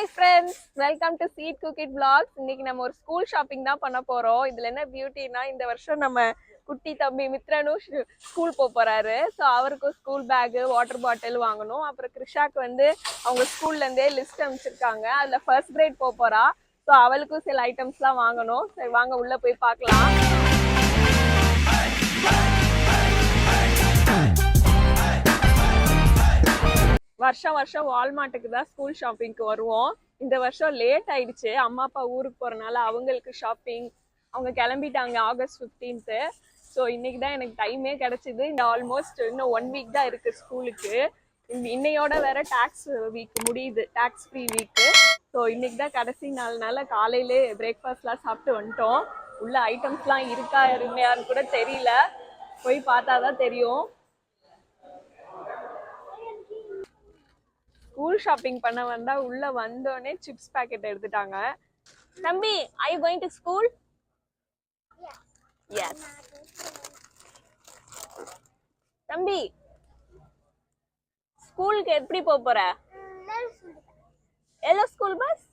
Hi friends welcome to seat cooked blogs இன்னைக்கு நம்ம ஒரு ஸ்கூல் ஷாப்பிங் தான் பண்ண போறோம். இதுல என்ன பியூட்டினா இந்த வருஷம் நம்ம குட்டி தம்பி மித்ரனும் ஸ்கூல் போக போறாரு. ஸோ அவருக்கும் ஸ்கூல் பேகு வாட்டர் பாட்டில் வாங்கணும். அப்புறம் கிருஷாக்கு வந்து அவங்க ஸ்கூல்ல இருந்தே லிஸ்ட் அமைச்சிருக்காங்க அதுல ஃபர்ஸ்ட் கிரேட் போக போறா. ஸோ அவளுக்கும் சில ஐட்டம்ஸ்லாம் வாங்கணும். சரி வாங்க உள்ள போய் பார்க்கலாம். வருஷம் வருஷம் வால்மார்ட்டுக்கு தான் ஸ்கூல் ஷாப்பிங்க்கு வருவோம். இந்த வருஷம் லேட் ஆயிடுச்சு. அம்மா அப்பா ஊருக்கு போகிறனால அவங்களுக்கு ஷாப்பிங் அவங்க கிளம்பிட்டாங்க ஆகஸ்ட் ஃபிஃப்டீன்த்து ஸோ இன்னைக்கு தான் எனக்கு டைமே கிடச்சிது. இந்த ஆல்மோஸ்ட் இன்னும் ஒன் வீக் தான் இருக்குது ஸ்கூலுக்கு இன்னையோட வேற டாக்ஸ் வீக் முடியுது. டாக்ஸ் ஃப்ரீ வீக்கு ஸோ இன்னைக்கு தான் கடைசி நாள்னால காலையிலே பிரேக்ஃபாஸ்ட்லாம் சாப்பிட்டு வந்துட்டோம். உள்ள ஐட்டம்ஸ்லாம் இருக்கா இருமையான்னு கூட தெரியல. போய் பார்த்தா தான் தெரியும். ஸ்கூல் ஷாப்பிங் பண்ண வந்தா உள்ள வந்தோடனே சிப்ஸ் பாக்கெட் எடுத்துட்டாங்க. தம்பி I going to school yes தம்பி ஸ்கூலுக்கு எப்படி போக போற? எல்லோ ஸ்கூல் பஸ்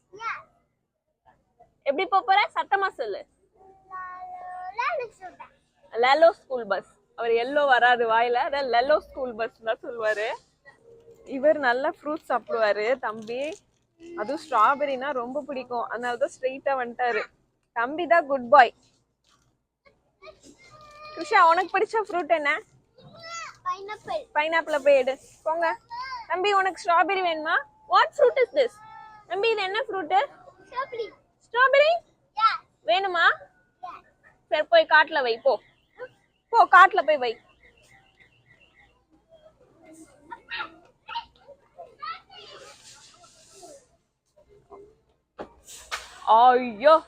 எப்படி போக போற? சத்தமா சொல்லு. லெலோ ஸ்கூல் பஸ் அவர் எல்லோ வராது வாயில. அதான் லெலோ ஸ்கூல் பஸ் தான் சொல்லுவாரு. இவர் நல்லா ஃப்ரூட்ஸ் சாப்பிடுவாரு தம்பி. அதுவும் ஸ்ட்ராபெரினா ரொம்ப பிடிக்கும். அதனால தான் ஸ்ட்ரெயிட்டா வந்துட்டாரு. தம்பி தான் குட் பாய் கிருஷா உனக்கு பிடிச்ச ஃப்ரூட் என்ன? பைனாப்பிள் பைனாப்பிள் போய் எடு. போங்க. தம்பி உனக்கு ஸ்ட்ராபெரி வேணுமா? வாட் ஃப்ரூட் இஸ் திஸ் தம்பி இது என்ன ஃப்ரூட்டு ஸ்ட்ராபெரி வேணுமா? சரி போய் காட்டுல வை போ. போ காட்டுல போய் வை. ஐயோ.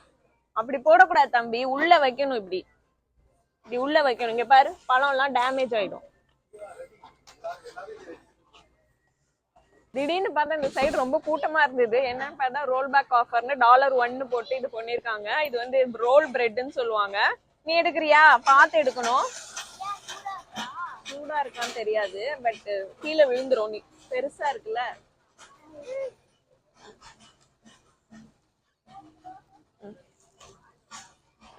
அப்படி போடக்கூடாது தம்பி. உள்ள வைக்கணும் இப்படி. இப்படி உள்ள வைக்கணும். இங்க பாரு பழம் எல்லாம் டேமேஜ் ஆயிடும். திடீர்னு பார்த்தா இந்த சைடு ரொம்ப கூட்டமா இருந்தது. என்னன்னு பார்த்தா ரோல் பேக் ஆஃபர்னு டாலர் ஒன்னு போட்டு இது பண்ணிருக்காங்க இது வந்து ரோல் பிரெட்னு சொல்லுவாங்க. நீ எடுக்கிறியா? பார்த்து எடுக்கணும். சூடா இருக்கான்னு தெரியாது பட் கீழே விழுந்துரும். நீ பெருசா இருக்குல்ல.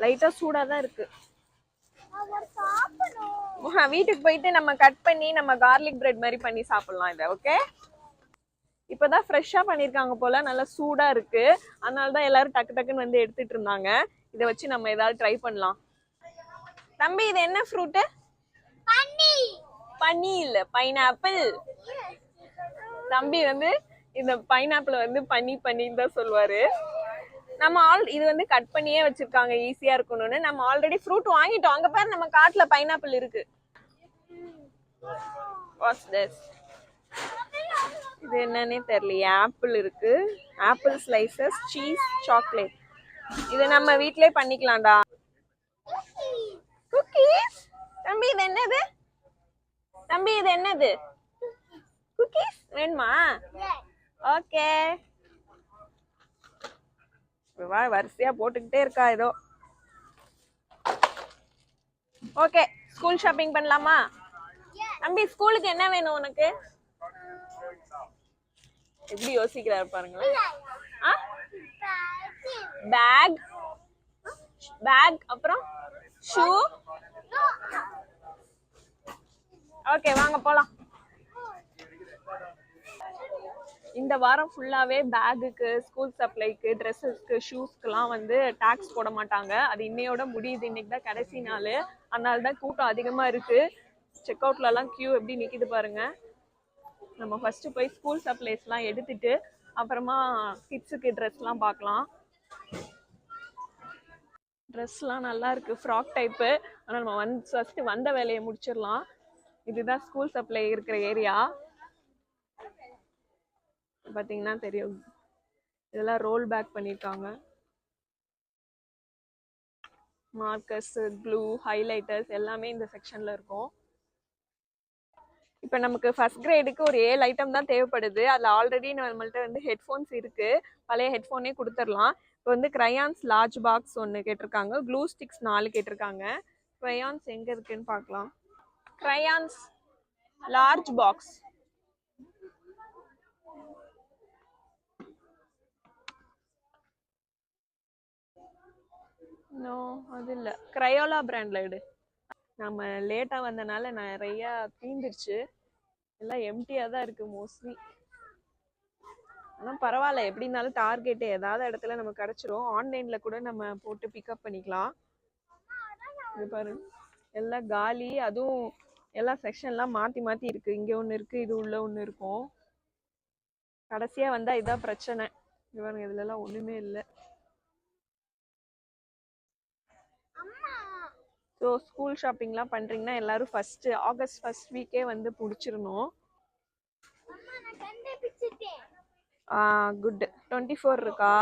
லைட்டா சூடா தான் இருக்கு. வீட்டுக்கு போயிட்டு நம்ம கட் பண்ணி நம்ம கார்லிக் பிரெட் மாதிரி பண்ணி சாப்பிடலாம் இதை ஓகே இப்பதான் ஃப்ரெஷ்ஷா பண்ணிருக்காங்க போல நல்லா சூடா இருக்கு. அதனால தான் எல்லாரும் டக்கு டக்குன்னு வந்து எடுத்துட்டு இருந்தாங்க. இதை வச்சு நம்ம ஏதாவது ட்ரை பண்ணலாம். தம்பி இது என்ன ஃப்ரூட்டு பன்னி பனி இல்ல பைனாப்பிள் தம்பி வந்து இந்த பைனாப்பிள் வந்து பனி பனின்னு தான் சொல்லுவாரு. நம்ம ஆல் இது வந்து கட் பண்ணியே வச்சிருக்காங்க ஈஸியா இருக்கணும்னு. நம்ம ஆல்ரெடி ஃப்ரூட் வாங்கிட்டோம். அங்க பாரு நம்ம காட்டுல பைனாப்பிள் இருக்கு. இது என்னன்னே தெரியலையே. ஆப்பிள் இருக்கு. ஆப்பிள் ஸ்லைசஸ் சீஸ் சாக்லேட் இது நம்ம வீட்லயே பண்ணிக்கலாம்டா. குக்கீஸ் தம்பி இது என்னது? தம்பி இது என்னது? குக்கீஸ் வேணுமா? ஓகே வா வரிசையா போட்டுக்கிட்டே இருக்கா ஏதோ. ஓகே ஸ்கூல் ஷாப்பிங் பண்ணலாமா? தம்பி ஸ்கூலுக்கு என்ன வேணும் உனக்கு? எப்படி யோசிக்கிறாரு பாருங்களேன். பேக் பேக் அப்புறம் ஷூ ஓகே வாங்க போலாம். இந்த வாரம் ஃபுல்லாவே பேகுக்கு ஸ்கூல் சப்ளைக்கு ட்ரெஸ்ஸஸ்க்கு ஷூஸ்க்குலாம் வந்து டாக்ஸ் போட மாட்டாங்க. அது இன்னையோட முடியுது. இன்னைக்கு தான் கடைசி நாள். அதனால தான் கூட்டம் அதிகமாக இருக்குது செக் அவுட்லலாம் க்யூ எப்படி நிற்கிது பாருங்கள் நம்ம ஃபஸ்ட்டு போய் ஸ்கூல் சப்ளைஸ்லாம் எடுத்துட்டு அப்புறமா கிட்ஸுக்கு ட்ரெஸ்லாம் பார்க்கலாம். ட்ரெஸ்லாம் நல்லா இருக்குது ஃப்ராக் டைப்பு ஆனால் நம்ம வந்து ஃபஸ்ட்டு வந்த வேலையை முடிச்சிடலாம். இதுதான் ஸ்கூல் சப்ளை இருக்கிற ஏரியா பார்த்தீங்கன்னா தெரியும். இதெல்லாம் ரோல் பேக் பண்ணியிருக்காங்க மார்க்கர்ஸ் க்ளூ ஹைலைட்டர்ஸ் எல்லாமே இந்த செக்ஷனில் இருக்கும். இப்போ நமக்கு ஃபஸ்ட் கிரேடுக்கு ஒரு ஏழு ஐட்டம் தான் தேவைப்படுது. அதில் ஆல்ரெடி நம்மள்கிட்ட வந்து ஹெட்ஃபோன்ஸ் இருக்கு. பழைய ஹெட்ஃபோனே கொடுத்துடலாம். இப்போ வந்து க்ரையான்ஸ் லார்ஜ் பாக்ஸ் ஒன்று கேட்டிருக்காங்க. க்ளூ ஸ்டிக்ஸ் நாலு கேட்டிருக்காங்க. க்ரையான்ஸ் எங்கே இருக்குன்னு பார்க்கலாம். க்ரையான்ஸ் லார்ஜ் பாக்ஸ் நோ அது இல்லை. க்ரையோலா பிராண்டில் எடு. நம்ம லேட்டாக வந்தனால நிறையா தீந்துருச்சு. எல்லாம் எம்டியாக தான் இருக்குது மோஸ்ட்லி ஆனால் பரவாயில்ல. எப்படி இருந்தாலும் டார்கெட் ஏதாவது இடத்துல நம்ம கிடச்சிரும். ஆன்லைனில் கூட நம்ம போட்டு பிக்கப் பண்ணிக்கலாம். இது பாரு. எல்லாம் காலி. அதுவும் எல்லா செக்ஷன்லாம் மாற்றி மாற்றி இருக்குது இங்கே ஒன்று இருக்குது இது உள்ள ஒன்று இருக்கும். கடைசியாக வந்தால் இதான் பிரச்சனை. இது பாருங்க இதுலலாம் ஒன்றுமே இல்லை அம்மா ஸோ ஸ்கூல் ஷாப்பிங்லாம் பண்ணுறீங்கன்னா எல்லாரும் ஃபஸ்ட்டு ஆகஸ்ட் ஃபர்ஸ்ட் வீக்கே வந்து பிடிச்சிடணும் கண்டுபிடிச்சிட்டேன் குட் டுவெண்ட்டி ஃபோர் இருக்கா?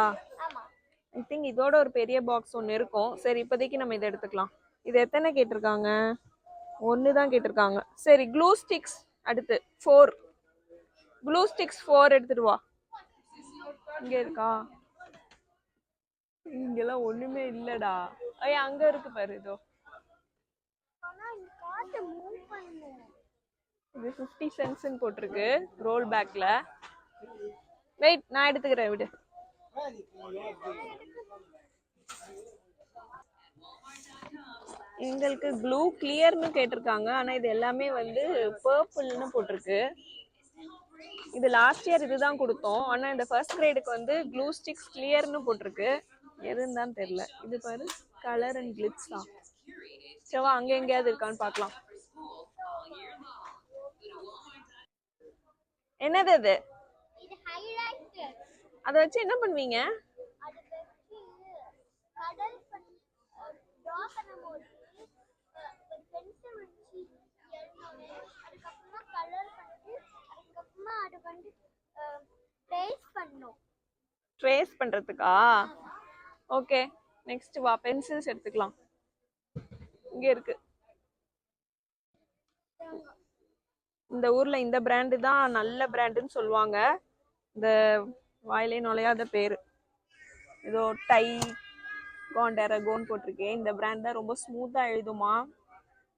ஐ திங்க் இதோட ஒரு பெரிய பாக்ஸ் ஒன்று இருக்கும். சரி இப்போதைக்கு நம்ம இதை எடுத்துக்கலாம். இது எத்தனை கேட்டிருக்காங்க? ஒன்று தான் கேட்டிருக்காங்க. சரி க்ளூ ஸ்டிக்ஸ் அடுத்து ஃபோர் க்ளூ ஸ்டிக்ஸ் ஃபோர் எடுத்துட்டு வா. இங்கே இருக்கா? இங்கெல்லாம் ஒன்றுமே இல்லைடா. ஐயா அங்கே இருக்கு பாரு இதோ ஆனா இந்த காட்டை மூவ் பண்ணணும் இது ஃபிஃப்டி சென்ட்ஸ்னு போட்டிருக்கு ரோல் பேக்ல வெயிட் நான் எடுத்துக்கிறேன் விடு. எங்களுக்கு ப்ளூ கிளியர்னு கேட்டிருக்காங்க ஆனா இது எல்லாமே வந்து பர்பிள்னு போட்டிருக்கு. இது லாஸ்ட் இயர் இதுதான் கொடுத்தோம் ஆனா இந்த ஃபர்ஸ்ட் கிரேடுக்கு வந்து க்ளூ ஸ்டிக்ஸ் கிளியர்னு போட்டிருக்கு. எதுன்னு தான் தெரியல. இது பாரு கலர் அண்ட் கிளிட்ஸ் தான். சவா அங்க எங்கேயாவது இருக்கான்னு பார்க்கலாம். என்னது அது? இது ஹைலைட்டர் அதை வச்சு என்ன பண்ணுவீங்க? ட்ரேஸ் பண்றதுக்கா? ஓகே நெக்ஸ்ட் வா பென்சில்ஸ் எடுத்துக்கலாம். இங்க இருக்கு. இந்த ஊர்ல இந்த பிராண்டு தான் நல்ல பிராண்டுன்னு சொல்லுவாங்க. இந்த வாயிலே நுழையாத பேரு. ஏதோ டை காண்டரகோன்னு போட்டிருக்கேன் இந்த பிராண்ட் தான் ரொம்ப ஸ்மூத்தா எழுதுமா?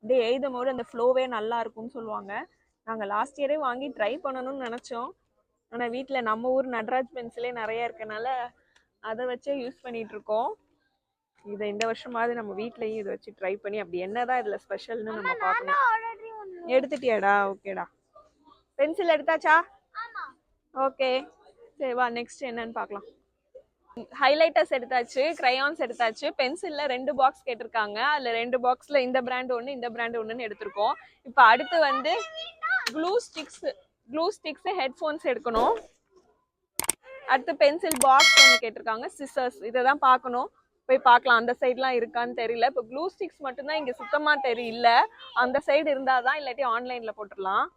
அப்படியே எழுதும் போது அந்த ஃப்ளோவே நல்லா இருக்கும்னு சொல்லுவாங்க. நாங்க லாஸ்ட் இயரே வாங்கி ட்ரை பண்ணணும்னு நினைச்சோம். ஆனா வீட்ல நம்ம ஊர் நட்ராஜ் பென்சிலே நிறைய இருக்கனால அதை வச்சே யூஸ் பண்ணிட்டு இருக்கோம். இதை இந்த வருஷமாவது நம்ம வீட்லயும் இதை வச்சு ட்ரை பண்ணி அப்படி என்னதான் இதுல ஸ்பெஷல்னு நம்ம பார்க்கணும். எடுத்துட்டியாடா? ஓகேடா. பென்சில் எடுத்தாச்சா? ஓகே. சரி வா நெக்ஸ்ட் என்னன்னு பார்க்கலாம் ஹைலைட்டர்ஸ் எடுத்தாச்சு crayons எடுத்தாச்சு. பென்சில்ல ரெண்டு பாக்ஸ் கேட்டிருக்காங்க. அதுல ரெண்டு பாக்ஸ்ல இந்த பிராண்ட் ஒன்று இந்த பிராண்ட் ஒன்றுன்னு எடுத்திருக்கோம். இப்போ அடுத்து வந்து glue sticks glue sticks headphones எடுக்கணும். அடுத்து பென்சில் பாக்ஸ் ஒன்று கேட்டிருக்காங்க சிசர்ஸ் இதை தான் பார்க்கணும். போய் பார்க்கலாம். அந்த சைட்லாம் இருக்கான்னு தெரியல. இப்போ க்ளூ ஸ்டிக்ஸ் மட்டும்தான் இங்கே சுத்தமாக தெரியல. அந்த சைடு இருந்தால் தான் இல்லாட்டி ஆன்லைனில் போட்டுடலாம்.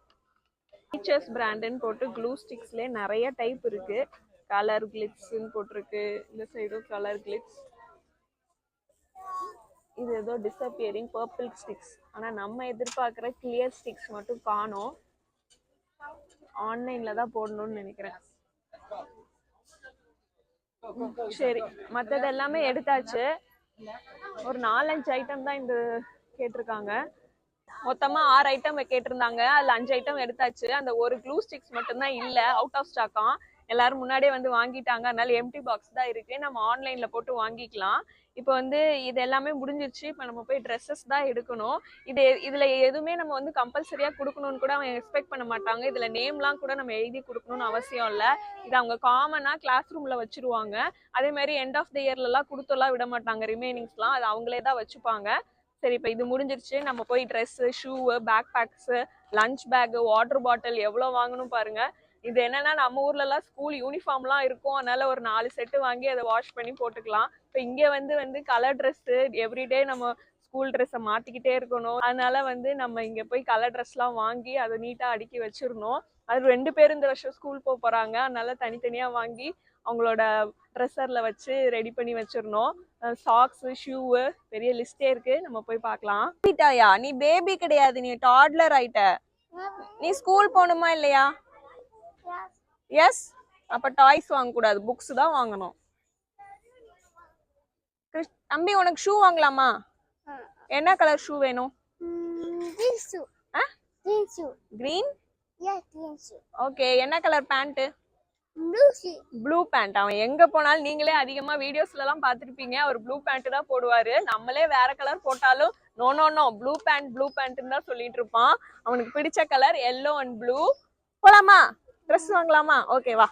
டீச்சர்ஸ் பிராண்டுன்னு போட்டு க்ளூ ஸ்டிக்ஸ்லேயே நிறைய டைப் இருக்குது கலர் கிளிட்ஸ்ன்னு போட்டிருக்கு. இந்த சைடும் கலர் கிளிப்ஸ் இது ஏதோ டிஸப்பியரிங் பர்பிள் ஸ்டிக்ஸ் ஆனால் நம்ம எதிர்பார்க்குற கிளியர் ஸ்டிக்ஸ் மட்டும் காணோம். ஆன்லைனில் தான் போடணும்னு நினைக்கிறேன். சரி மற்றது எல்லாமே எடுத்தாச்சு. ஒரு நாலஞ்சு ஐட்டம் தான் இந்த கேட்டிருக்காங்க. மொத்தமா ஆறு ஐட்டம் கேட்டிருந்தாங்க. அதுல அஞ்சு ஐட்டம் எடுத்தாச்சு. அந்த ஒரு க்ளூ ஸ்டிக்ஸ் மட்டும்தான் இல்ல அவுட் ஆஃப் ஸ்டாக்கா எல்லாரும் முன்னாடியே வந்து வாங்கிட்டாங்க. அதனால எம்டி பாக்ஸ் தான் இருக்கு. நம்ம ஆன்லைன்ல போட்டு வாங்கிக்கலாம். இப்போ வந்து இது எல்லாமே முடிஞ்சிருச்சு. இப்போ நம்ம போய் ட்ரெஸ்ஸஸ் தான் எடுக்கணும். இது இதில் எதுவுமே நம்ம வந்து கம்பல்சரியாக கொடுக்கணும்னு கூட அவங்க எக்ஸ்பெக்ட் பண்ண மாட்டாங்க. இதில் நேம்லாம் கூட நம்ம எழுதி கொடுக்கணும்னு அவசியம் இல்லை. இது அவங்க காமனாக கிளாஸ் ரூமில் வச்சிருவாங்க. அதே மாதிரி எண்ட் ஆஃப் த இயர்லலாம் கொடுத்தெல்லாம் விட மாட்டாங்க. ரிமைனிங்ஸ்லாம் அது அவங்களே தான் வச்சுப்பாங்க. சரி இப்போ இது முடிஞ்சிருச்சு. நம்ம போய் dress shoe backpacks lunch bag water bottle எவ்வளோ வாங்கணும் பாருங்கள் இது என்னன்னா நம்ம ஊர்லலாம் ஸ்கூல் யூனிஃபார்ம்லாம் இருக்கும். அதனால ஒரு நாலு செட்டு வாங்கி அதை வாஷ் பண்ணி போட்டுக்கலாம். இப்போ இங்கே வந்து வந்து கலர் ட்ரெஸ்ஸு எவ்ரிடே நம்ம ஸ்கூல் ட்ரெஸ்ஸை மாற்றிக்கிட்டே இருக்கணும். அதனால வந்து நம்ம இங்கே போய் கலர் ட்ரெஸ்லாம் வாங்கி அதை நீட்டாக அடுக்கி வச்சிடணும். அது ரெண்டு பேரும் இந்த வருஷம் ஸ்கூல் போக போகிறாங்க அதனால தனித்தனியாக வாங்கி அவங்களோட ட்ரெஸ்ஸரில் வச்சு ரெடி பண்ணி வச்சிடணும். சாக்ஸு ஷூவு பெரிய லிஸ்டே இருக்கு. நம்ம போய் பார்க்கலாம். வீட்டாயா நீ பேபி கிடையாது. நீ டாட்லர் ஆயிட்ட. நீ ஸ்கூல் போகணுமா இல்லையா? எஸ் அப்ப டாய்ஸ் வாங்கக்கூடாது. புக்ஸ் தான் வாங்கணும். தம்பி உனக்கு ஷூ வாங்கலாமா? என்ன கலர் ஷூ வேணும்? Green shoe. ஆ? Green shoe. Green Yes, green shoe. Okay என்ன colour pant Lucy blue pant அவன் எங்க போனாலும் நீங்களே அதிகமா வீடியோஸ்ல எல்லாம் பார்த்திருப்பீங்க. அவர் ப்ளூ பேண்ட் தான் போடுவாரு. நம்மளே வேற கலர் போட்டாலும் no no no blue pant blue பேண்ட்னு தான் சொல்லிட்டு இருப்பான். அவனுக்கு பிடிச்ச கலர் எல்லோ அண்ட் ப்ளூ போலாமா? ட்ரெஸ் வாங்கலாமா? ஓகேவா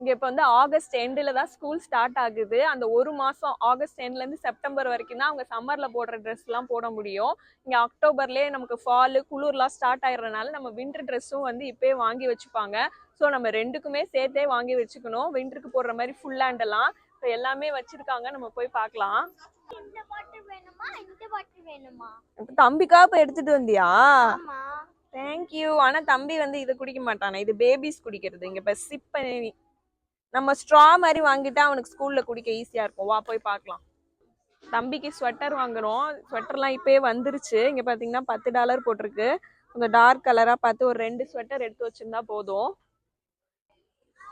இங்க இப்ப வந்து ஆகஸ்ட் எண்டில் தான் ஸ்கூல் ஸ்டார்ட் ஆகுது. அந்த ஒரு மாசம் ஆகஸ்ட் எண்ட்ல இருந்து செப்டம்பர் வரைக்கும் தான் அவங்க சம்மர்ல போடுற ட்ரெஸ் எல்லாம் போட முடியும். இங்க அக்டோபர்லயே நமக்கு ஃபால் குளிர்லாம் ஸ்டார்ட் ஆயிடுறதுனால நம்ம வின்டர் ட்ரெஸ்ஸும் வந்து இப்பயே வாங்கி வச்சுப்பாங்க. ஸோ நம்ம ரெண்டுக்குமே சேர்த்தே வாங்கி வச்சுக்கணும். வின்டருக்கு போடுற மாதிரி ஃபுல் ஹேண்ட் எல்லாம். இப்போ எல்லாமே வச்சிருக்காங்க. நம்ம போய் பார்க்கலாம். இந்த பாட்டில் வேணுமா? இந்த பாட்டில் வேணுமா? தம்பிக்கா இப்போ எடுத்துட்டு வந்தியா? தேங்க்யூ ஆனா தம்பி வந்து இது குடிக்க மாட்டானே? இது பேபிஸ் குடிக்கிறது. இங்க இப்போ சிப் பண்ணி நம்ம ஸ்ட்ரா மாதிரி வாங்கிட்டா அவனுக்கு ஸ்கூல்ல குடிக்க ஈஸியா இருக்கும். வா போய் பார்க்கலாம். தம்பிக்கு ஸ்வெட்டர் வாங்குறோம். ஸ்வெட்டர்லாம் இப்பயே வந்துருச்சு. இங்க பாத்தீங்கன்னா பத்து டாலர் போட்டிருக்கு. கொஞ்சம் டார்க் கலரா பார்த்து ஒரு ரெண்டு ஸ்வெட்டர் எடுத்து வச்சிருந்தா போதும்.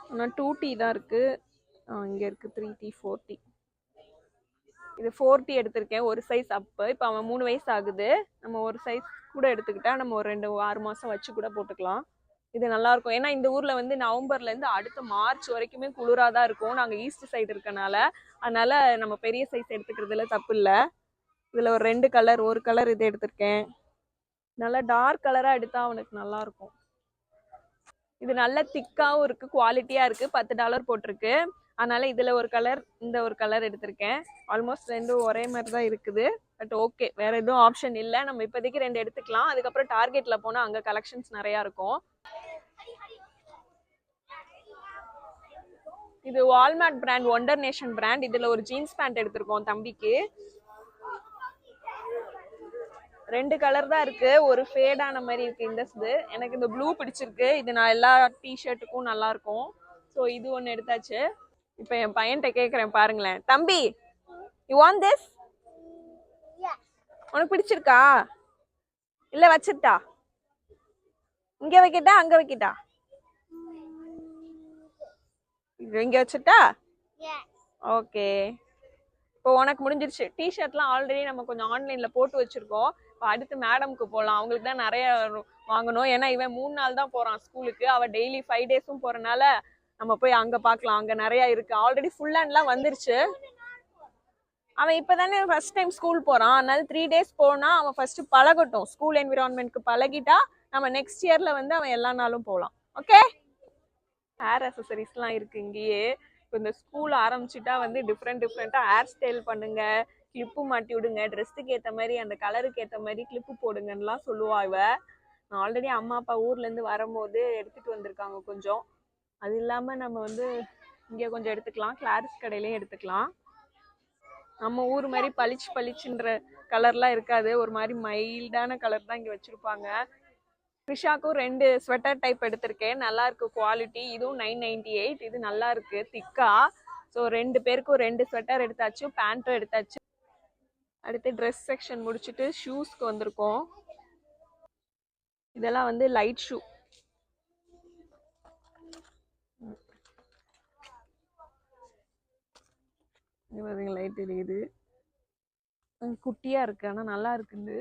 ஆனால் டூ டீ தான் இருக்கு. இங்கே இங்க இருக்கு த்ரீ டீ ஃபோர் டீ இது ஃபோர்ட்டி எடுத்திருக்கேன் ஒரு சைஸ் அப்பு இப்போ அவன் மூணு வயசு ஆகுது. நம்ம ஒரு சைஸ் கூட எடுத்துக்கிட்டா நம்ம ஒரு ரெண்டு ஆறு மாதம் வச்சு கூட போட்டுக்கலாம். இது நல்லா இருக்கும். ஏன்னா இந்த ஊரில் வந்து நவம்பர்லேருந்து அடுத்த மார்ச் வரைக்குமே குளிராக தான் இருக்கும். நாங்கள் ஈஸ்ட் சைடு இருக்கனால. அதனால நம்ம பெரிய சைஸ் எடுத்துக்கிறதுல தப்பு இல்லை. இதில் ஒரு ரெண்டு கலர் ஒரு கலர் இது எடுத்திருக்கேன். நல்லா டார்க் கலராக எடுத்தால் அவனுக்கு நல்லாயிருக்கும் இது நல்ல திக்காகவும் இருக்குது குவாலிட்டியாக இருக்குது பத்து டாலர் போட்டிருக்கு. அதனால இதுல ஒரு கலர் இந்த ஒரு கலர் எடுத்திருக்கேன். ஆல்மோஸ்ட் ரெண்டும் ஒரே மாதிரி தான் இருக்குது. பட் ஓகே வேற எதுவும் ஆப்ஷன் இல்லை. நம்ம இப்போதைக்கு ரெண்டு எடுத்துக்கலாம். அதுக்கப்புறம் டார்கெட்ல போனா அங்க கலெக்ஷன்ஸ் நிறைய இருக்கும். இது Walmart brand Wonder Nation brand இதுல ஒரு ஜீன்ஸ் பேண்ட் எடுத்திருக்கோம் தம்பிக்கு. ரெண்டு கலர் தான் இருக்கு. ஒரு ஃபேடான மாதிரி இருக்கு இந்த இது. எனக்கு இந்த ப்ளூ பிடிச்சிருக்கு. இது நான் எல்லா டிஷர்ட்டுக்கும் நல்லா இருக்கும். ஸோ இது ஒன்று எடுத்தாச்சு. இப்போ என் பையன்கிட்ட கேட்குறேன் பாருங்களேன். தம்பி யூ வாண்ட் திஸ். உனக்கு பிடிச்சிருக்கா? இல்ல வச்சிட்டா இங்க வைக்கட்டா அங்க வைக்கட்டா? இங்க வச்சிட்டா. ஓகே. இப்போ உனக்கு முடிஞ்சிருச்சு. டிஷர்ட்லாம் ஆல்ரெடி நம்ம கொஞ்சம் ஆன்லைன்ல போட்டு வச்சிருக்கோம். இப்போ அடுத்து மேடம்க்கு போகலாம் அவங்களுக்கு தான் நிறைய வாங்கணும். ஏன்னா இவன் மூணு நாள் தான் போறான் ஸ்கூலுக்கு அவ டெய்லி ஃபைவ் டேஸும் போறனால நம்ம போய் அங்க பார்க்கலாம். அங்க நிறைய இருக்கு. ஆல்ரெடி ஃபுல் ஹேண்ட்லாம் வந்துருச்சு. அவன் இப்பதானே ஃபர்ஸ்ட் டைம் ஸ்கூல் போறான். அதனால த்ரீ டேஸ் போனா அவன் ஃபர்ஸ்ட் பழகட்டும். ஸ்கூல் என்விரான்மெண்ட்க்கு பழகிட்டா நம்ம நெக்ஸ்ட் இயர்ல வந்து அவன் எல்லா நாளும் போகலாம் ஓகே ஹேர் அசசரிஸ்லாம் இருக்கு இங்கேயே. இப்போ இந்த ஸ்கூல் ஆரம்பிச்சுட்டா வந்து டிஃப்ரெண்ட் டிஃப்ரெண்ட்டாக ஹேர் ஸ்டைல் பண்ணுங்க. கிளிப்பு மாட்டி விடுங்க. ட்ரெஸ்ஸுக்கு ஏற்ற மாதிரி அந்த கலருக்கு ஏற்ற மாதிரி கிளிப்பு போடுங்கன்னுலாம் சொல்லுவா இவ. நான் ஆல்ரெடி அம்மா அப்பா ஊர்லேருந்து வரும்போது எடுத்துட்டு வந்திருக்காங்க கொஞ்சம். அது இல்லாமல் நம்ம வந்து இங்கே கொஞ்சம் எடுத்துக்கலாம். கிளாரிஸ் கடையிலையும் எடுத்துக்கலாம். நம்ம ஊர் மாதிரி பளிச்சு பளிச்சுன்ற கலர்லாம் இருக்காது. ஒரு மாதிரி மைல்டான கலர் தான் இங்கே வச்சுருப்பாங்க. த்ரிஷாக்கும் ரெண்டு ஸ்வெட்டர் டைப் எடுத்திருக்கேன். நல்லா இருக்கு குவாலிட்டி இதுவும் நைன் நைன்டி எயிட் இது நல்லா இருக்கு. திக்கா. ஸோ ரெண்டு பேருக்கும் ரெண்டு ஸ்வெட்டர் எடுத்தாச்சு. பேண்ட்டும் எடுத்தாச்சு. அடுத்து ட்ரெஸ் செக்ஷன் முடிச்சுட்டு ஷூஸ்க்கு வந்திருக்கோம். இதெல்லாம் வந்து லைட் ஷூ இங்கே பாருங்க லைட் எரியுது. குட்டியாக இருக்குது ஆனால் நல்லா இருக்குது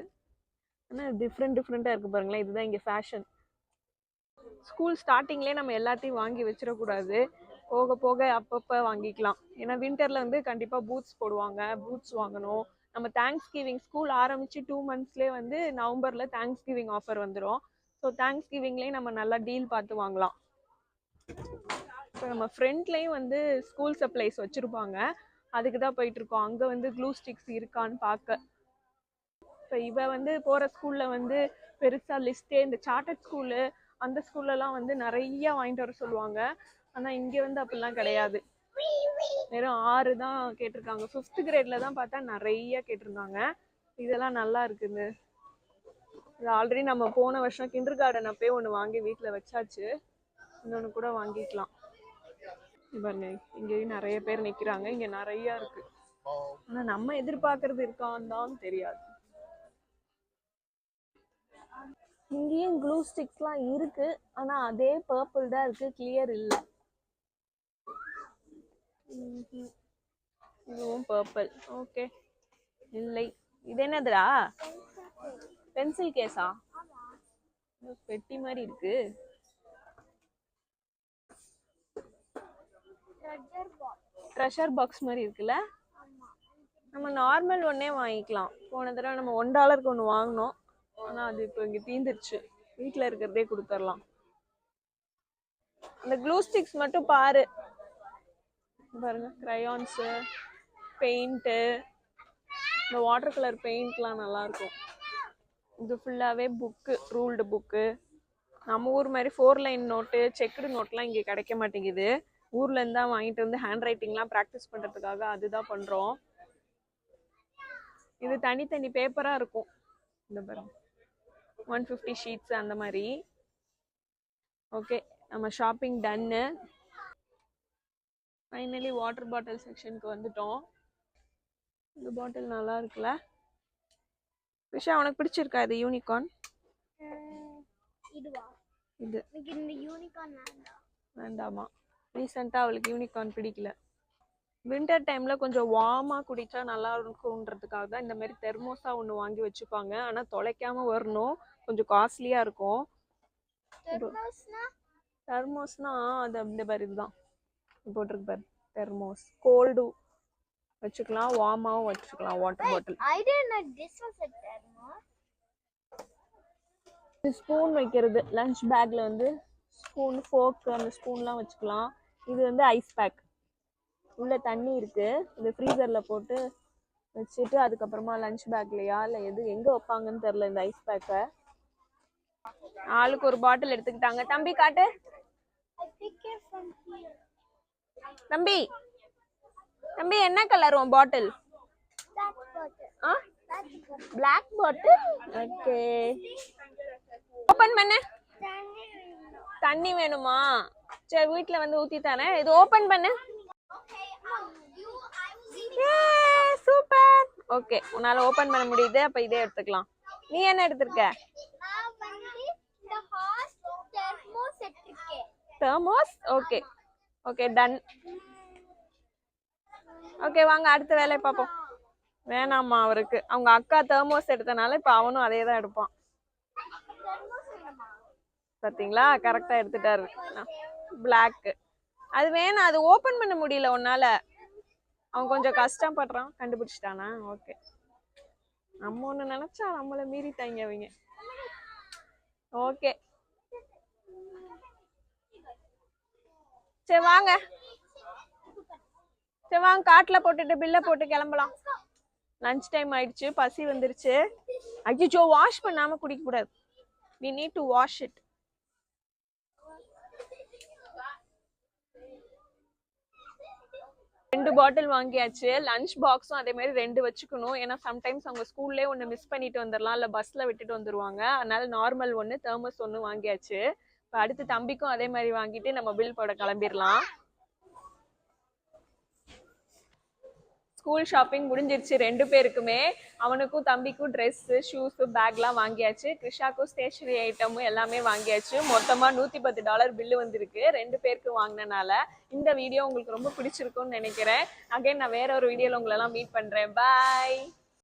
ஆனால் டிஃப்ரெண்ட் டிஃப்ரெண்ட்டாக இருக்குது பாருங்களேன். இதுதான் இங்கே ஃபேஷன் ஸ்கூல் ஸ்டார்டிங்லேயே நம்ம எல்லாத்தையும் வாங்கி வச்சிடக்கூடாது. போக போக அப்பப்போ வாங்கிக்கலாம். ஏன்னா வின்டர்ல வந்து கண்டிப்பாக பூட்ஸ் போடுவாங்க. பூட்ஸ் வாங்கணும். நம்ம தேங்க்ஸ் கிவிங் ஸ்கூல் ஆரம்பித்து டூ மந்த்ஸ்லேயே வந்து நவம்பரில் தேங்க்ஸ் கிவிங் ஆஃபர் வந்துடும் ஸோ தேங்க்ஸ் கிவிங்லேயே நம்ம நல்லா டீல் பார்த்து வாங்கலாம். இப்போ நம்ம ஃப்ரண்ட்லேயும் வந்து ஸ்கூல் சப்ளைஸ் வச்சுருப்பாங்க. அதுக்கு தான் போயிட்டு இருக்கோம் அங்கே வந்து க்ளூ ஸ்டிக்ஸ் இருக்கான்னு பார்க்க. இப்போ இவ வந்து போகிற ஸ்கூலில் வந்து பெருசாக லிஸ்ட்டே இந்த சார்ட்டட் ஸ்கூலு அந்த ஸ்கூல்லலாம் வந்து நிறைய வாங்கிட்டு வர சொல்லுவாங்க. ஆனால் இங்கே வந்து அப்படிலாம் கிடையாது. வெறும் ஆறு தான் கேட்டிருக்காங்க. ஃபிஃப்த் கிரேடில் தான் பார்த்தா நிறைய கேட்டிருந்தாங்க. இதெல்லாம் நல்லா இருக்குது இது ஆல்ரெடி நம்ம போன வருஷம் கிண்டர் கார்டன் அப்பயே ஒன்று வாங்கி வீட்டில் வச்சாச்சு. இன்னொன்று கூட வாங்கிக்கலாம். பாருங்க இங்கேயும் நிறைய பேர் நிற்கிறாங்க இங்கே நிறைய இருக்கு. ஆனால் நம்ம எதிர்பார்க்கறது இருக்கான்னு தெரியாது. இங்கேயும் க்ளூ ஸ்டிக்ஸ்லாம் இருக்கு ஆனா அதே பர்பிள் தான் இருக்கு கிளியர் இல்லை. இதுவும் பர்பிள் ஓகே இல்லை. இது என்னதுடா? பென்சில் கேஸா பெட்டி மாதிரி இருக்கு ட்ரெஜர் பாக்ஸ் ட்ரெஷர் பாக்ஸ் மாதிரி இருக்குல்ல? நம்ம நார்மல் ஒன்னே வாங்கிக்கலாம். போன தடவை நம்ம ஒன் டாலருக்கு ஒன்று வாங்கினோம். ஆனால் அது இப்போ இங்கே தீந்துருச்சு. வீட்டில் இருக்கிறதே கொடுத்துடலாம். அந்த க்ளூ ஸ்டிக்ஸ் மட்டும் பாரு. பாருங்க க்ரையான்ஸு பெயிண்ட்டு இந்த வாட்டர் கலர் பெயிண்ட்லாம் நல்லா இருக்கும். இது ஃபுல்லாகவே புக்கு ரூல்டு புக்கு நம்ம ஊர் மாதிரி ஃபோர் லைன் நோட்டு செக்குடு நோட்லாம் இங்கே கிடைக்க மாட்டேங்குது. ஊர்ல இருந்து தான் வாங்கிட்டு வந்து ஹேண்ட் ரைட்டிங்லாம் ப்ராக்டிஸ் பண்ணுறதுக்காக அதுதான் பண்ணுறோம் இது தனித்தனி பேப்பராக இருக்கும். இந்த பாருங்க ஒன் ஃபிஃப்டி ஷீட்ஸ் அந்த மாதிரி. ஓகே நம்ம ஷாப்பிங் டன்னு ஃபைனலி வாட்டர் பாட்டில் செக்ஷனுக்கு வந்துட்டோம். இந்த பாட்டில் நல்லா இருக்குல்ல? விஷா உனக்கு பிடிச்சிருக்கா இது யூனிகார்ன் இதுவா? இது. யூனிகார்ன் வேண்டாம். வேண்டாமா? ரீசெண்டாக அவளுக்கு யூனிகார்ன் பிடிக்கல. வின்டர் டைமில் கொஞ்சம் வார்மாக குடித்தா நல்லா இருக்கும்ன்றதுக்காக தான் இந்த மாதிரி தெர்மோஸா ஒன்று வாங்கி வச்சுப்பாங்க. ஆனால் தொலைக்காம வரணும். கொஞ்சம் காஸ்ட்லியாக இருக்கும். தெர்மோஸ்னா அது அந்த மாதிரி இதுதான் போட்டிருக்கு பாரு தெர்மோஸ் கோல்டு வச்சுக்கலாம் வார்மாவும் வச்சுக்கலாம் வாட்டர் பாட்டில். ஸ்பூன் வைக்கிறது. லஞ்ச் பேக்கில் வந்து ஸ்பூன் ஃபோர்க் அந்த ஸ்பூன்லாம் வச்சுக்கலாம். இது வந்து ஐஸ் பேக் உள்ள தண்ணி இருக்கு. இது ஃப்ரீசரில் போட்டு வச்சுட்டு அதுக்கப்புறமா லஞ்ச் பேக்லையா இல்லை எது எங்கே வைப்பாங்கன்னு தெரில இந்த ஐஸ் பேக்கை ஆளுக்கு ஒரு பாட்டில் எடுத்துக்கிட்டாங்க. தம்பி காட்டு. தம்பி தம்பி என்ன கலர் உன் பாட்டில் ஆ? பிளாக் பாட்டில் ஓகே ஓப்பன் பண்ணு. தண்ணி வேணுமா? சரி வீட்டில் வந்து ஊற்றி தரேன் இது ஓப்பன் பண்ணு. சூப்பர் ஓகே உன்னால ஓபன் பண்ண முடியுது அப்ப இதே எடுத்துக்கலாம். நீ என்ன எடுத்திருக்க? Thermos okay okay done okay வாங்க அடுத்த வேலையை பார்ப்போம். வேணாமா அவருக்கு. அவங்க அக்கா தெர்மோஸ் எடுத்தனால இப்ப அவனும் அதே தான் எடுப்பான். பார்த்தீங்களா கரெக்டாக பாத்தீங்களா கரெக்டா எடுத்துட்டாரு. பிளாக் அது வேணாம் அது ஓபன் பண்ண முடியல உன்னால. அவன் கொஞ்சம் கஷ்டப்படுறான் கண்டுபிடிச்சிட்டானா? ஓகே நம்ம ஒன்று நினைச்சா மீறி மீறிட்டாங்க அவங்க ஓகே சரி வாங்க. சரி வாங்க காட்டில் போட்டுட்டு பில்ல போட்டு கிளம்பலாம். லஞ்ச் டைம் ஆயிடுச்சு பசி வந்துருச்சு. ஐயோ வாஷ் பண்ணாமல் குடிக்கக்கூடாது. We need to wash it ரெண்டு பாட்டில் வாங்கியாச்சு லஞ்ச் பாக்ஸும் அதே மாதிரி ரெண்டு வச்சுக்கணும். ஏன்னா சம்டைம்ஸ் அவங்க ஸ்கூல்லே ஒன்று மிஸ் பண்ணிட்டு வந்துடலாம் இல்லை பஸ்ஸில் விட்டுட்டு வந்துருவாங்க. அதனால நார்மல் ஒன்று தேர்மஸ் ஒன்று வாங்கியாச்சு. இப்போ அடுத்து தம்பிக்கும் அதே மாதிரி வாங்கிட்டு நம்ம பில் போட கிளம்பிடலாம் ஸ்கூல் ஷாப்பிங் முடிஞ்சிருச்சு ரெண்டு பேருக்குமே. அவனுக்கும் தம்பிக்கும் ட்ரெஸ்ஸு ஷூஸு பேக்லாம் வாங்கியாச்சு. கிருஷாக்கும் ஸ்டேஷனரி ஐட்டமும் எல்லாமே வாங்கியாச்சு. மொத்தமாக நூற்றி பத்து டாலர் பில்லு வந்திருக்கு. ரெண்டு பேருக்கு வாங்கினனால இந்த வீடியோ உங்களுக்கு ரொம்ப பிடிச்சிருக்கும்னு நினைக்கிறேன். அகைன் நான் வேற ஒரு வீடியோவில் உங்களெல்லாம் மீட் பண்ணுறேன் பாய்